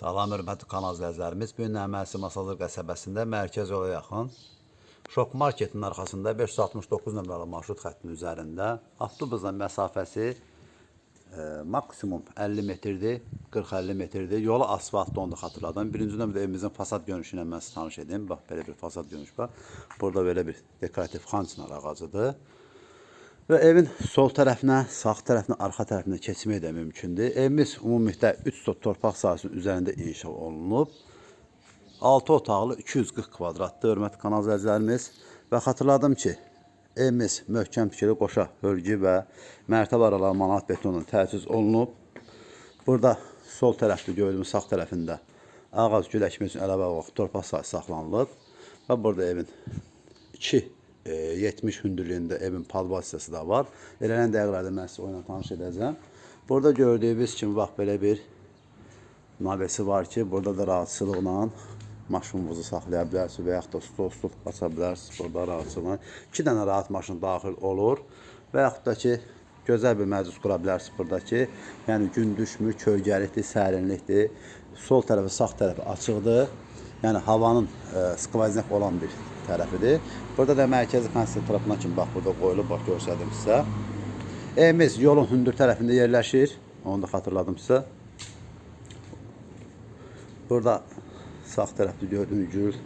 Salam hörmətli kanal izləyicilərimiz. Bu gün Nəməsi Masazır qəsəbəsində mərkəz yola yaxın Şok Marketin arxasında 569 nömrəli marşrut xəttinin üzərində avtobusla məsafəsi e, maksimum 50 metrdir, 40-50 metrdir. Yolu asfalt dondu xatırladım. Birinci nömrədə evimizin fasad görünüşü ilə mən sizə tanış edeyim. Bax belə bir fasad görünüş var. Burada belə bir dekorativ xançınar ağacıdır. Və evin sol tərəfinə, sağ tərəfinə, arxa tərəfinə keçmək də mümkündür. Evimiz ümumilikdə 3 sot torpaq sahəsinin üzərində inşa olunub. 6 otaqlı 240 kvadratlı hörmətli kanal izləyicilərimiz və xatırladım ki, evimiz möhkəm tikili qoşa hörgü və mərtəbə araları manat betonun təchiz olunub. Burada sol tərəfdə gördüyümüz sağ tərəfində ağac gül əkmək üçün əlavə olaraq torpaq sahəsi saxlanılıb və burada evin 2 e, 70 hündürlüyündə evin hissəsi də var. Elənən dəqiqələrdə mən sizə oyuna tanış edəcəm. Burada gördüyünüz kimi bax belə bir navesi var ki, burada da rahatçılıqla maşınınızı saxlaya bilərsiniz və yaxud da stol stol aça bilərsiniz burada rahatçılıqla. 2 dənə rahat maşın daxil olur və yaxud da ki, gözəl bir məclis qura bilərsiniz burada ki, yəni gün düşmür, kölgəlikdir, sərinlikdir. Sol tərəfi, sağ tərəfi açıqdır. Yəni havanın e, skvaznak olan bir tərəfidir. Burada da mərkəzi konsentrapına kimi bax burada qoyulub, bax göstərdim sizə. Evimiz yolun hündür tərəfində yerləşir. Onu da xatırladım sizə. Burada sağ tərəfdə gördüyünüz gül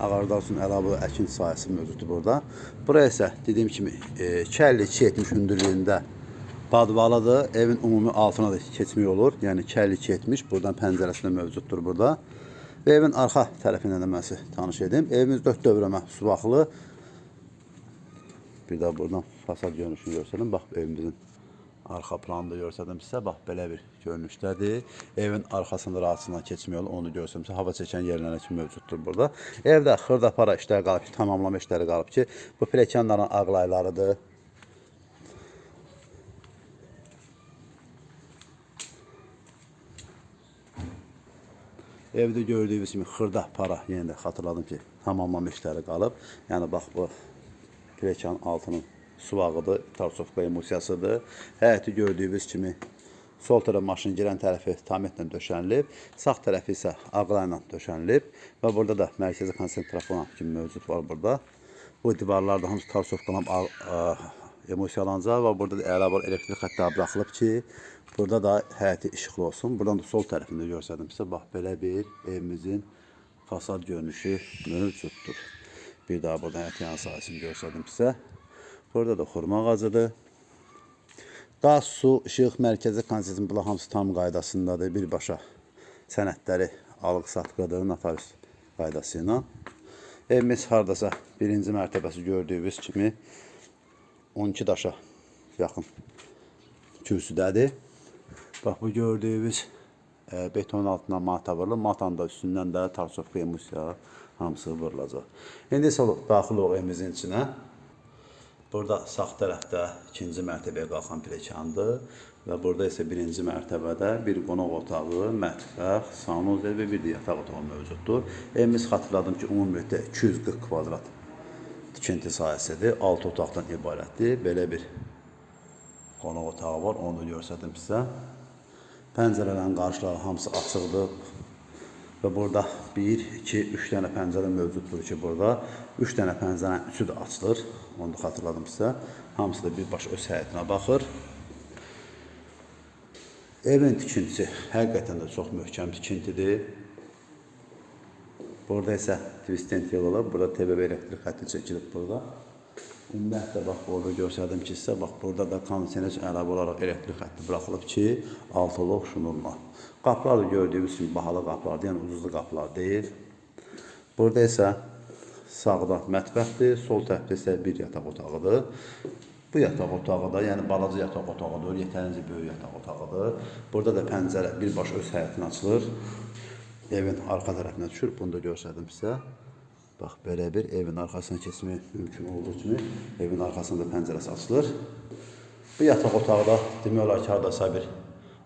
ağardan üçün əlavə əkin sahəsi mövcuddur burada. Bura isə dediyim kimi e, 250-270 hündürlüyündə badvalıdır. Evin ümumi altına da keçmək olur. Yəni 250-270 buradan pəncərəsi də mövcuddur burada. Evin arxa tərəfindən də mən sizə tanış edim. Evimiz 4 dövrəmə subaqlı. Bir də buradan fasad görünüşünü göstərim. Bax evimizin arxa planında göstərdim sizə. Bax belə bir görünüşdədir. Evin arxasında rahatçılıqla keçmək yolu onu göstərim sizə. Hava çəkən yerlər kimi mövcuddur burada. Evdə xırda para işləri qalıb ki, tamamlama işləri qalıb ki, bu pilləkənlərin ağlaylarıdır. Evdə gördüyünüz kimi xırda para, yenə də xatırladım ki, tamamlama işləri qalıb. Yəni bax bu pilləkənin altının suvağıdır, tarsovka emulsiyasıdır. Həyəti gördüyünüz kimi sol tərəf maşın girən tərəfi tamətlə döşənilib, sağ tərəfi isə ağla ilə döşənilib və burada da mərkəzi konsentrafon kimi mövcud var burada. Bu divarlarda hamısı tarsovkalan emulsiyalanacaq və burada da əlavə elektrik xəttləri buraxılıb ki, burada da həyəti işıqlı olsun. Buradan da sol tərəfində göstərdim sizə. Bax belə bir evimizin fasad görünüşü mövcuddur. Bir daha burada həyət yan sahəsini sizə. Burada da xurma ağacıdır. Qaz, su, işıq, mərkəzi konsesin bunlar hamısı tam qaydasındadır. Birbaşa sənədləri alıq-satqıdır, notarius qaydası ilə. Evimiz hardasa birinci mərtəbəsi gördüyünüz kimi 12 daşa yaxın kürsüdədir. Bax bu gördüyünüz e, beton altına mata vurulur. Matanın da üstündən də tarsovka emusiya hamısı vurulacaq. İndi isə daxil olaq evimizin içinə. Burada sağ tərəfdə ikinci mərtəbəyə qalxan pilləkəndir və burada isə birinci mərtəbədə bir qonaq otağı, mətbəx, sanuzel və bir də yataq otağı mövcuddur. Evimiz xatırladım ki, ümumilikdə 240 kvadrat tikinti sahəsidir. 6 otaqdan ibarətdir. Belə bir qonaq otağı var, onu da göstərdim sizə. Pəncərələrin qarşıları hamısı açıqdır. Və burada 1, 2, 3 dənə pəncərə mövcuddur ki, burada 3 dənə pəncərənin üçü də açılır. Onu da xatırladım sizə. Hamısı da birbaşa öz həyətinə baxır. Evin tikintisi həqiqətən də çox möhkəm tikintidir. Burada isə twistent yol olub. Burada TBB elektrik xətti çəkilib burada. Ümumiyyətlə bax burada göstərdim ki, sizə bax burada da kondisioner əlavə olaraq elektrik xətti buraxılıb ki, altılı şunurla. Qapılar da gördüyünüz kimi bahalı qapılardır, yəni ucuzlu qapılar deyil. Burada isə sağda mətbəxdir, sol tərəfdə isə bir yataq otağıdır. Bu yataq otağı da, yəni balaca yataq otağıdır, yetərincə böyük yataq otağıdır. Burada da pəncərə birbaşa öz həyətinə açılır. Evin arxa tərəfinə düşür, bunu da göstərdim sizə. Bax, belə bir evin arxasına keçmək mümkün olduğu kimi evin arxasında pəncərəsi açılır. Bu yataq otağı da demək olar ki, hardasa bir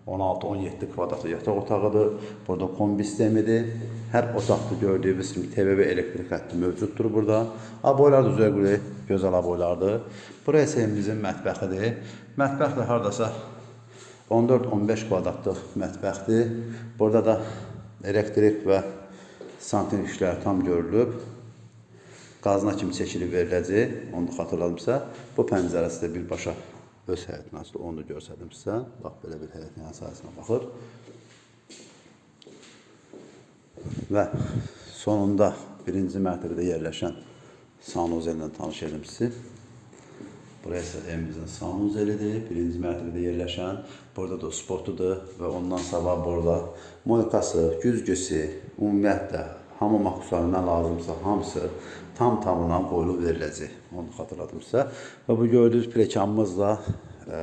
16-17 kvadratlı yataq otağıdır. Burada kombi sistemidir. Hər otaqda gördüyünüz kimi TVB elektrik xətti mövcuddur burada. Aboylar da zövqlü, gözəl aboylardır. Burası isə evimizin mətbəxidir. Mətbəx də hardasa 14-15 kvadratlıq mətbəxdir. Burada da elektrik və santin işləri tam görülüb. Qazına kimi çəkilib veriləcək. Onu da bu pəncərəsi də birbaşa öz həyətinə açılır. Onu da göstərdim sizə. Bax belə bir həyətin əsasına baxır. Və sonunda birinci mərtəbədə yerləşən sanuzel ilə tanış edim sizi. Burası evimizin sanuzelidir. Birinci mərtəbədə yerləşən. Burada da sportudur və ondan sabah burada moykası, güzgüsü, ümumiyyətlə hamı maxsuslarına lazımsa hamısı tam tamına qoyulub veriləcək. Onu xatırladım sizə. Və bu gördüyünüz plekanımız da e,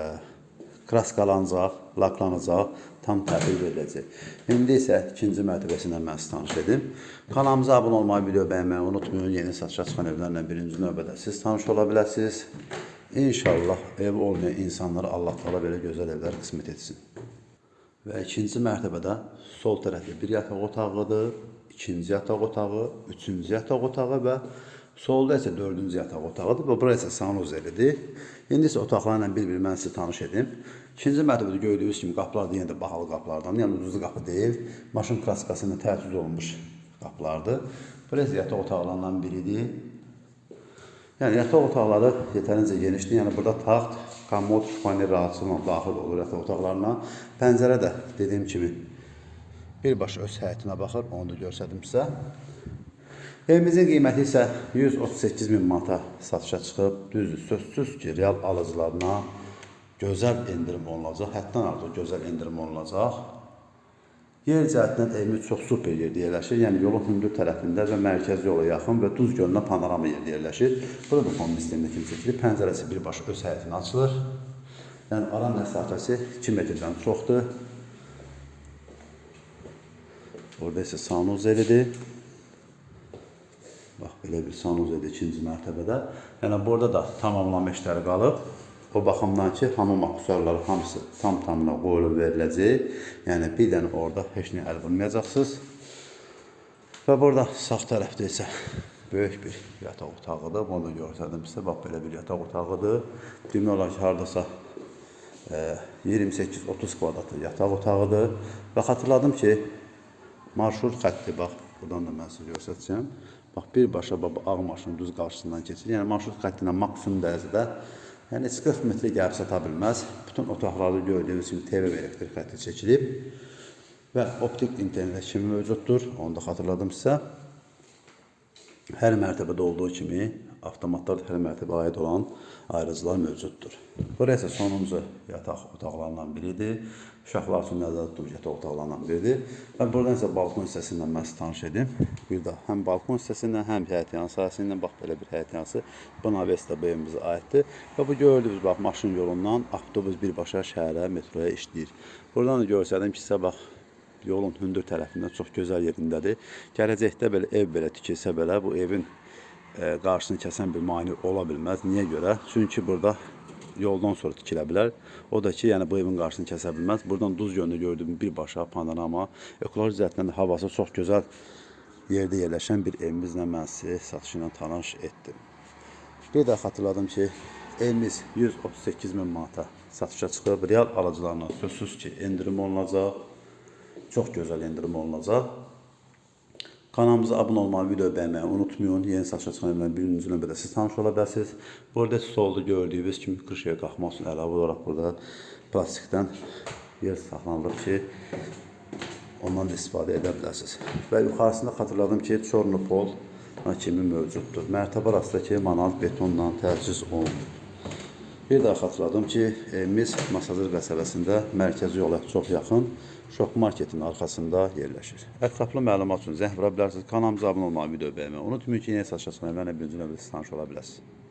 kraskalanacaq, laklanacaq, tam təhvil veriləcək. İndi isə ikinci mərtəbəsindən mən sizi tanış edim. Kanalımıza abunə olmayı, video bəyənməyi unutmayın. Yeni satışa çıxan evlərlə birinci növbədə siz tanış ola biləsiniz. İnşallah ev olmayan insanlara Allah Taala belə gözəl evlər qismət etsin. Və ikinci mərtəbədə sol tərəfdə bir yataq otağıdır, ikinci yataq otağı, üçüncü yataq otağı və solda isə dördüncü yataq otağıdır və bura isə sanuzelidir. İndi isə otaqlarla bir-bir mən sizi tanış edim. İkinci mərtəbədə gördüyünüz kimi qapılar da yenə də bahalı qapılardan, yəni ucuz qapı deyil, maşın klasikası ilə tərtib olunmuş qapılardır. Bura isə yataq otaqlarından biridir. Yəni yataq otaqları yetərincə genişdir. Yəni burada taxt, komod, şifaner rahatçılıqla daxil olur yataq otaqlarına. Pəncərə də dediyim kimi birbaşa öz həyətinə baxır. Onu da göstərdim sizə. Evimizin qiyməti isə 138 min manata satışa çıxıb. Düzdür, sözsüz ki, real alıcılarına gözəl endirim olunacaq. Həddən artıq gözəl endirim olunacaq. Yer cəhətdən evimiz çox super yerdə yerləşir. Yəni yolun hündür tərəfində və mərkəzi yola yaxın və Duz gölünə panorama yerdə yerləşir. Burada da fon sistemində kimi çəkilir. Pəncərəsi birbaşa öz həyətinə açılır. Yəni ara məsafəsi 2 metrdən çoxdur. Orada isə sanuzelidir. Bax belə bir sanuzeli ikinci mərtəbədə. Yəni burada da tamamlanma işləri qalıb. O baxımdan ki, hamı maxsuslarları hamısı tam tamına qoyulub veriləcək. Yəni bir dənə orada heç nə əl vurmayacaqsınız. Və burada sağ tərəfdə isə böyük bir yataq otağıdır. Bunu göstərdim sizə. Bax belə bir yataq otağıdır. Demək olar ki, hardasa e, 28-30 kvadratlı yataq otağıdır. Və xatırladım ki, marşrut xətti bax, buradan da mən sizə göstərəcəm. Bax birbaşa bax, bu ağ maşın düz qarşısından keçir. Yəni marşrut xətti ilə maksimum dərəcədə yəni heç 40 metrə gəlib çata bilməz. Bütün otaqlarda gördüyünüz kimi TV və elektrik xətti çəkilib və optik internet kimi mövcuddur. Onu da xatırladım sizə. Hər mərtəbədə olduğu kimi avtomatlar hər mərtəbəyə aid olan ayrıcılar mövcuddur. Burası isə sonuncu yataq otaqlarından biridir. Uşaqlar üçün nəzərdə tutulmuş yataq otaqlarından biridir. Və buradan isə balkon hissəsindən mən sizə tanış edim. Bir də həm balkon hissəsindən, həm həyət yanı sahəsindən bax belə bir həyət yanısı Buna Vesta BM-bizə aiddir. Və bu gördüyünüz bax maşın yolundan avtobus birbaşa şəhərə, metroya işləyir. Buradan da göstərdim ki, sizə bax yolun hündür tərəfində çox gözəl yerindədir. Gələcəkdə belə ev belə tikilsə belə bu evin e, qarşısını kəsən bir mane ola bilməz. Niyə görə? Burada yoldan sonra tikilə. O da ki, yəni bu evin qarşısını kəsə bilməz. Buradan Duz gölündə gördüyüm birbaşa panorama, ekoloji cəhətdən də havası çox gözəl yerdə yerləşən bir evimizlə mən sizi satışı tanış etdim. Bir də xatırladım ki, evimiz 138 min manata satışa çıxıb. Real alıcılarına sözsüz ki, endirim olunacaq. Çox gözəl endirim olunacaq. Kanalımıza abunə olmağı, video bəyənməyi unutmayın. Yeni satışa çıxan evlərlə birinci növbədə siz tanış ola bilərsiniz. Burada solda gördüyünüz kimi qışıya qalxmaq üçün əlavə olaraq burada plastikdən yer saxlanılır ki, ondan da istifadə edə bilərsiniz. Və yuxarısında xatırladım ki, Çornopol kimi mövcuddur. Mərtəbə arasındakı manual betonla təchiz olunub. Bir daha xatırladım ki, evimiz Masazır qəsəbəsində mərkəzi yola çox yaxın Şok Marketin arxasında yerləşir. Ətraflı məlumat üçün zəng vura bilərsiniz. Kanalımıza abunə olmağı, video bəyənməyi unutmayın ki, yeni çıxan evlərlə birinci növbədə tanış ola bilərsiniz.